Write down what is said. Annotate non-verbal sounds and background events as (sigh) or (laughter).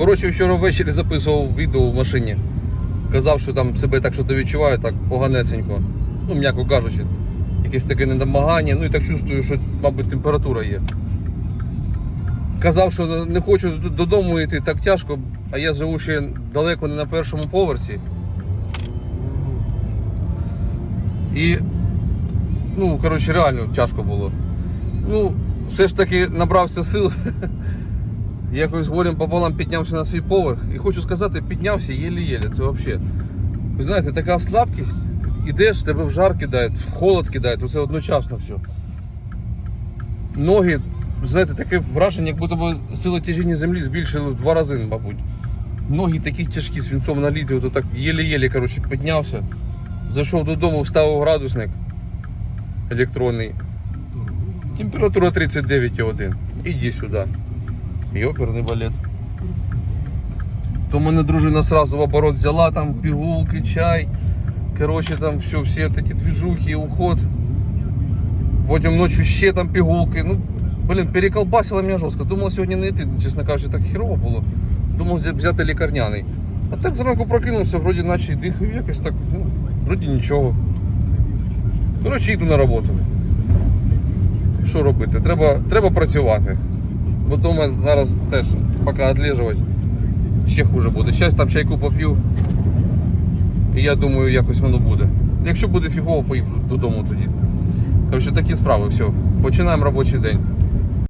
Коротше, вчора ввечері записував відео в машині. Казав, що там себе так що то відчуваю, так поганесенько. Ну, м'яко кажучи, якесь таке недомагання. Ну і так чувствую, що, мабуть, температура є. Казав, що не хочу додому йти так тяжко, а я живу ще далеко не на першому поверсі. І, ну, коротше, реально тяжко було. Ну, все ж таки набрався сил. (laughs) Якось горем пополам піднявся на свій поверх. І хочу сказати, піднявся єлі-єлі. Це взагалі. Ви знаєте, така слабкість. Ідеш, тебе в жар кидають, в холод кидають, це одночасно все. Ноги, знаєте, таке враження, як будто б сили тяжіння землі збільшили в два рази, мабуть. Ноги такі тяжкі, свинцом наліті, ото так єлі-єлі, коротше, піднявся. Зайшов додому, вставив градусник електронний. Температура 39,1. Іди сюди. Йоперний балет. То мене дружина сразу в оборот взяла, там пігулки, чай. Короче, там все, всі ці движухи, уход. Потім ночі ще там пігулки. Ну, блін, переколбасило мене жорстко. Думав сьогодні не йти, чесно кажучи, так херово було. Думав взяти лікарняний. А так зранку прокинувся, вроді наче дихаю, якось так, ну, вроді нічого. Коротше, йду на роботу. Що робити? Треба, треба працювати. Бо вдома зараз теж поки відлежувати. Ще хуже буде. Щас там чайку поп'ю. І я думаю, якось воно буде. Якщо буде фігово, поїду додому тоді. Коротше, такі справи, все. Починаємо робочий день.